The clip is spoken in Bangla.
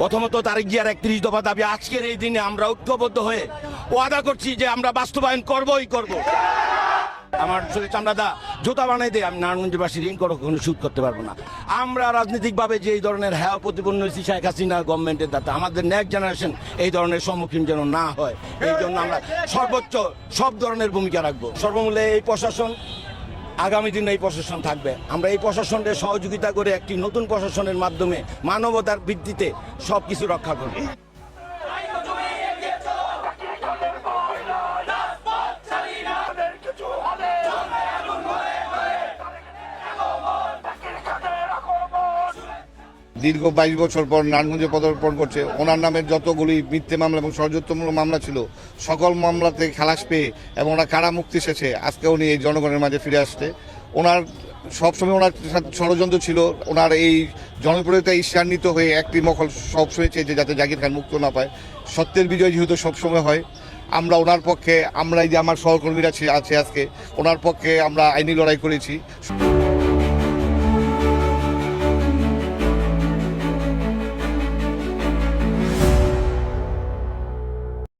প্রথমত তারিখ জিয়ার একত্রিশ দফা দাবি। আজকের এই দিনে আমরা ঐক্যবদ্ধ হয়ে ওয়াদা করছি যে আমরা বাস্তবায়ন করবই করব। আমার শরীর চামড়াদা জুতা বানাই দিয়ে, আমি নারায়ণগঞ্জবাসী ঋণ করো কখনো সুদ করতে পারব না। আমরা রাজনৈতিকভাবে যে এই ধরনের হ্যাঁ প্রতিপন্ন হয়েছি, শেখ হাসিনা গভর্নমেন্টের দ্বারা আমাদের নেক্সট জেনারেশন এই ধরনের সম্মুখীন যেন না হয়। এই জন্য আমরা সর্বোচ্চ সব ধরনের ভূমিকা রাখব। সর্বমূল্যে এই প্রশাসন আগামী দিনে এই প্রশাসন থাকবে। আমরা এই প্রশাসনের সহযোগিতা করে একটি নতুন প্রশাসনের মাধ্যমে মানবতার ভিত্তিতে সব কিছু রক্ষা করব। দীর্ঘ বাইশ বছর পর নারায়ণগঞ্জে পদার্পণ করছে। ওনার নামের যতগুলি মিথ্যে মামলা এবং ষড়যন্ত্রমূলক মামলা ছিল, সকল মামলাতে খালাস পেয়ে এবং ওনার কারা মুক্তি এসেছে আজকে উনি এই জনগণের মাঝে ফিরে আসছে। ওনার সবসময় ওনার ষড়যন্ত্র ছিল, ওনার এই জনপ্রিয়তা ঈর্ষান্বিত হয়ে একটি মহল সবসময় চেয়েছে যাতে জাকির খান মুক্ত না পায়। সত্যের বিজয় যেহেতু সবসময় হয়, আমরা ওনার পক্ষে আমরা এই যে আমার সহকর্মীরা আছে আজকে, ওনার পক্ষে আমরা আইনি লড়াই করেছি।